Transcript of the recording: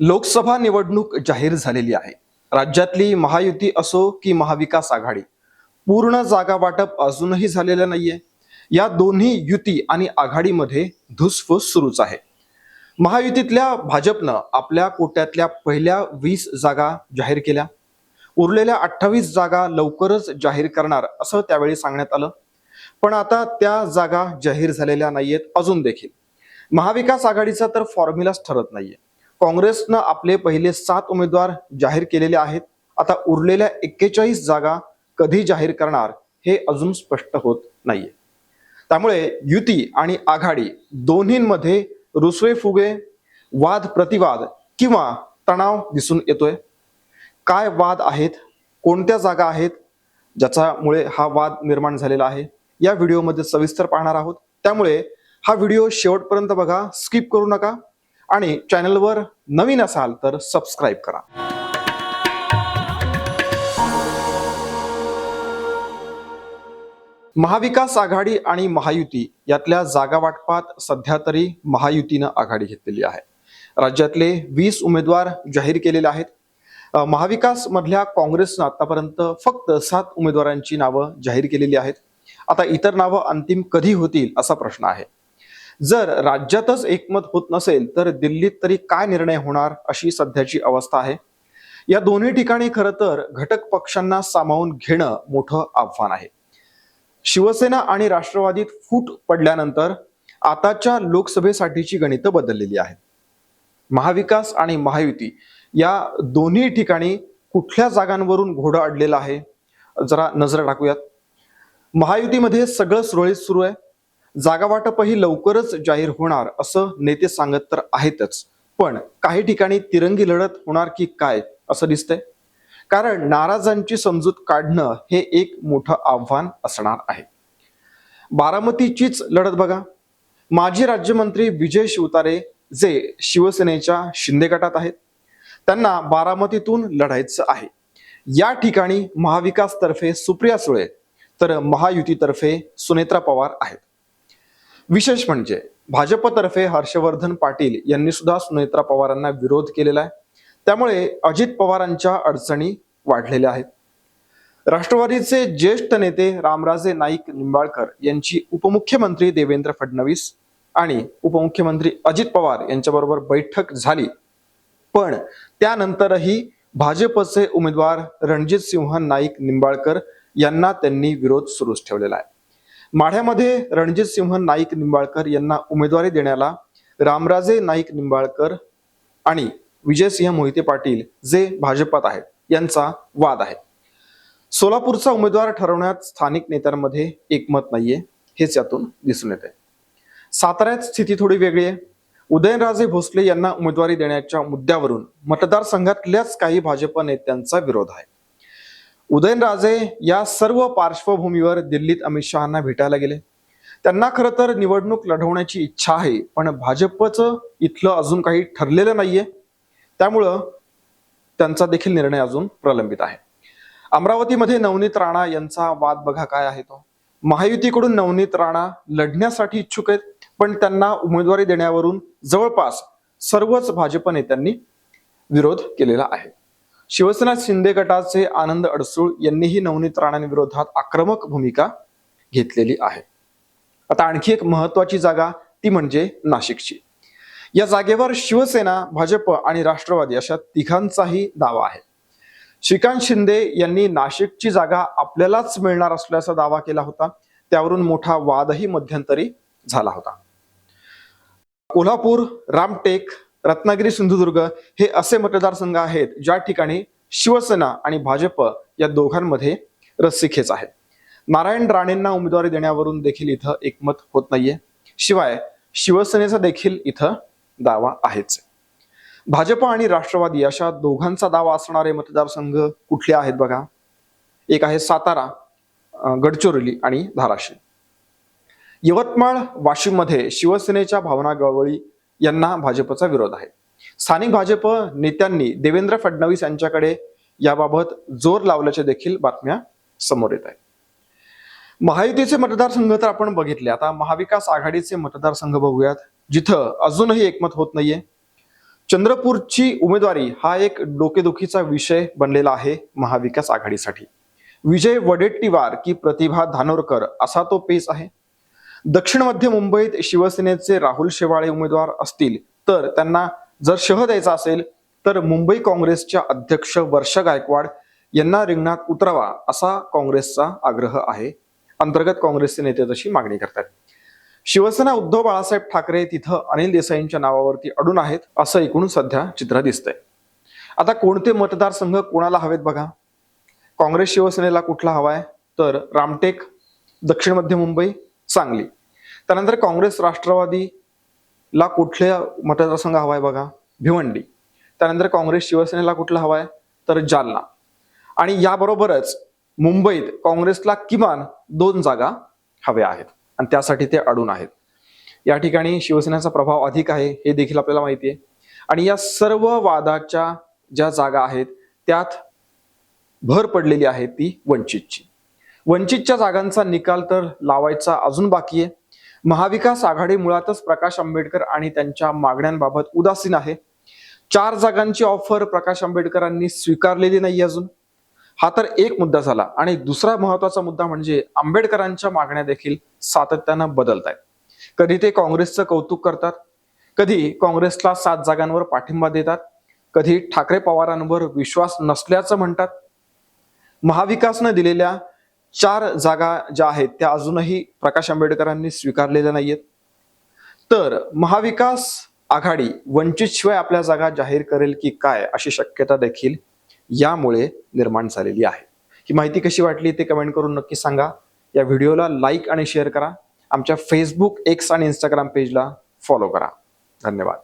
लोकसभा निवडणूक जाहीर झालेली आहे. राज्यातली महायुती असो की महाविकास आघाडी पूर्ण जागा वाटप अजूनही झालेलं नाहीये. या दोन्ही युती आणि आघाडीमध्ये धुसफूस सुरूच आहे. महायुतीतल्या भाजपनं आपल्या कोट्यातल्या पहिल्या वीस जागा जाहीर केल्या. उरलेल्या अठ्ठावीस जागा लवकरच जाहीर करणार असं त्यावेळी सांगण्यात आलं. पण आता त्या जागा जाहीर झालेल्या नाहीयेत अजून देखील. महाविकास आघाडीचा तर फॉर्म्युलाच ठरत नाहीये. काँग्रेसनं आपले पहिले सात उमेदवार जाहीर केलेले आहेत. आता उरलेल्या एक्केचाळीस जागा कधी जाहीर करणार हे अजून स्पष्ट होत नाहीये. त्यामुळे युती आणि आघाडी दोन्हींमध्ये रुसवे फुगे वाद प्रतिवाद किंवा तणाव दिसून येतोय. काय वाद आहेत? कोणत्या जागा आहेत? ज्याच्यामुळे हा वाद निर्माण झालेला आहे? या व्हिडिओमध्ये सविस्तर पाहणार आहोत. त्यामुळे हा व्हिडिओ शेवटपर्यंत बघा. स्किप करू नका. आणि चॅनलवर नवीन असाल तर सबस्क्राईब करा. महाविकास आघाडी आणि महायुती यातल्या जागा वाटपात सध्या तरी महायुतीनं आघाडी घेतलेली आहे. राज्यातले वीस उमेदवार जाहीर केलेले आहेत. महाविकास मधल्या काँग्रेसनं आतापर्यंत फक्त सात उमेदवारांची नावं जाहीर केलेली आहेत. आता इतर नावं अंतिम कधी होतील असा प्रश्न आहे. जर राज्यातच एकमत होत नसेल तर दिल्लीत तरी काय निर्णय होणार अशी सध्याची अवस्था आहे? या दोन्ही ठिकाणी खरं तर घटक पक्षांना सामावून घेणं मोठं आव्हान आहे. शिवसेना आणि राष्ट्रवादीत फूट पडल्यानंतर आताच्या लोकसभेसाठीची गणितं बदललेली आहेत. महाविकास आणि महायुती या दोन्ही ठिकाणी कुठल्या जागांवरून घोडं अडलेलं आहे? जरा नजर टाकूयात. महायुतीमध्ये सगळं सुरळीत सुरू आहे. जागावाटपही लवकरच जाहीर होणार असं नेते सांगत तर आहेतच. पण काही ठिकाणी तिरंगी लढत होणार की काय असं दिसतंय? कारण नाराजांची समजूत काढणं हे एक मोठं आव्हान असणार आहे. बारामतीचीच लढत बघा. माजी राज्यमंत्री विजय शिवतारे जे शिवसेनेच्या शिंदे गटात आहेत त्यांना बारामतीतून लढायचं आहे. या ठिकाणी महाविकास तर्फे सुप्रिया सुळे तर महायुतीतर्फे सुनेत्रा पवार आहेत. विशेष म्हणजे भाजपतर्फे हर्षवर्धन पाटील यांनी सुद्धा सुनेत्रा पवारांना विरोध केलेला आहे. त्यामुळे अजित पवारांच्या अडचणी वाढलेल्या आहेत. राष्ट्रवादीचे ज्येष्ठ नेते रामराजे नाईक निंबाळकर यांची उपमुख्यमंत्री देवेंद्र फडणवीस आणि उपमुख्यमंत्री अजित पवार यांच्याबरोबर बैठक झाली. पण त्यानंतरही भाजपचे उमेदवार रणजित सिंह नाईक निंबाळकर यांना त्यांनी विरोध सुरूच ठेवलेला आहे. माढ्यामध्ये रणजित सिंह नाईक निंबाळकर यांना उमेदवारी देण्याला रामराजे नाईक निंबाळकर आणि विजयसिंह मोहिते पाटील जे भाजपात आहेत यांचा वाद आहे. सोलापूरचा उमेदवार ठरवण्यात स्थानिक नेत्यांमध्ये एकमत नाहीये हेच यातून दिसून येते साताऱ्यात स्थिती थोडी वेगळी आहे. उदयनराजे भोसले यांना उमेदवारी देण्याच्या मुद्द्यावरून मतदारसंघातल्याच काही भाजप नेत्यांचा विरोध आहे. उदयनराजे या सर्व पार्श्वभूमीवर दिल्लीत अमित शहाना भेटायला गेले. त्यांना खरं तर निवडणूक लढवण्याची इच्छा आहे पण भाजपचं इथलं अजून काही ठरलेलं नाहीये. त्यामुळं त्यांचा देखील निर्णय अजून प्रलंबित आहे. अमरावतीमध्ये नवनीत राणा यांचा वाद बघा काय आहे तो. महायुतीकडून नवनीत राणा लढण्यासाठी इच्छुक आहेत पण त्यांना उमेदवारी देण्यावरून जवळपास सर्वच भाजप नेत्यांनी विरोध केलेला आहे. शिवसेना शिंदे गटाचे आनंद अडसूळ यांनीही नवनीत राणांविरोधात आक्रमक भूमिका घेतलेली आहे. आता आणखी एक महत्वाची जागा ती म्हणजे नाशिकची. या जागेवर शिवसेना भाजप आणि राष्ट्रवादी अशा तिघांचाही दावा आहे. श्रीकांत शिंदे यांनी नाशिकची जागा आपल्यालाच मिळणार असल्याचा दावा केला होता. त्यावरून मोठा वादही मध्यंतरी झाला होता. कोल्हापूर रामटेक रत्नागिरी सिंधुदुर्ग हे असे मतदारसंघ आहेत ज्या ठिकाणी शिवसेना आणि भाजप या दोघांमध्ये रस्सीखेच आहे नारायण राणेंना उमेदवारी देण्यावरून देखील इथं एकमत होत नाहीये. शिवाय शिवसेनेचा देखील इथं दावा आहेच. भाजप आणि राष्ट्रवादी अशा दोघांचा दावा असणारे मतदारसंघ कुठले आहेत बघा? एक आहे सातारा गडचिरोली आणि धाराशिव. यवतमाळ वाशिममध्ये शिवसेनेच्या भावना गवळी यांना भाजपचा विरोध आहे. स्थानिक भाजप नेत्यांनी देवेंद्र फडणवीस यांच्याकडे याबाबत जोर लावल्याच्या देखील बातम्या समोर येत आहेत. महायुतीचे मतदारसंघ तर आपण बघितले. आता महाविकास आघाडीचे मतदारसंघ बघूयात. जिथं अजूनही एकमत होत नाहीये. चंद्रपूरची उमेदवारी हा एक डोकेदुखीचा विषय बनलेला आहे महाविकास आघाडीसाठी. विजय वडेट्टीवार की प्रतिभा धानोरकर असा तो पेच आहे. दक्षिण मध्य मुंबईत शिवसेनेचे राहुल शेवाळे उमेदवार असतील तर त्यांना जर शह द्यायचा असेल तर मुंबई काँग्रेसच्या अध्यक्ष वर्षा गायकवाड यांना रिंगणात उतरावा असा काँग्रेसचा आग्रह आहे. अंतर्गत काँग्रेसचे नेते तशी मागणी करतात. शिवसेना उद्धव बाळासाहेब ठाकरे तिथं अनिल देसाईंच्या नावावरती अडून आहेत असं एकूण सध्या चित्र दिसतंय. आता कोणते मतदारसंघ कोणाला हवेत बघा? काँग्रेस शिवसेनेला कुठला हवाय? तर रामटेक दक्षिण मध्य मुंबई सांगली त्यानंतर काँग्रेस राष्ट्रवादीला कुठल्या मतदारसंघ हवाय बघा? भिवंडी. त्यानंतर काँग्रेस शिवसेनेला कुठला हवाय? तर जालना. आणि याबरोबरच मुंबईत काँग्रेसला किमान दोन जागा हव्या आहेत. आणि त्यासाठी ते अडून आहेत. या ठिकाणी शिवसेनेचा प्रभाव अधिक आहे हे देखील आपल्याला माहिती आहे आणि या सर्व वादाच्या ज्या जागा आहेत त्यात भर पडलेली आहे ती वंचितची. वंचितच्या जागांचा निकाल तर लावायचा अजून बाकी आहे. महाविकास आघाडी मुळातच प्रकाश आंबेडकर आणि त्यांच्या मागण्यांबाबत उदासीन आहे. चार जागांची ऑफर प्रकाश आंबेडकरांनी स्वीकारलेली नाही अजून. हा तर एक मुद्दा झाला आणि दुसरा महत्त्वाचा मुद्दा म्हणजे आंबेडकरांच्या मागण्या देखील सातत्यानं बदलत आहेत कधी ते काँग्रेसचं कौतुक करतात? कधी काँग्रेसला सात जागांवर पाठिंबा देतात? कधी ठाकरे पवारांवर विश्वास नसल्याचं म्हणतात? महाविकासनं दिलेल्या चार जागा ज्या आहेत त्या अजूनही प्रकाश आंबेडकरांनी स्वीकारलेल्या नाहीयेत. तर महाविकास आघाडी वंचित शिवाय आपल्या जागा जाहीर करेल की काय अशी शक्यता देखील यामुळे निर्माण झालेली आहे. ही माहिती कशी वाटली ते कमेंट करून नक्की सांगा. या व्हिडिओला लाईक आणि शेअर करा. आमच्या फेसबुक एक्स आणि इंस्टाग्राम पेजला फॉलो करा. धन्यवाद.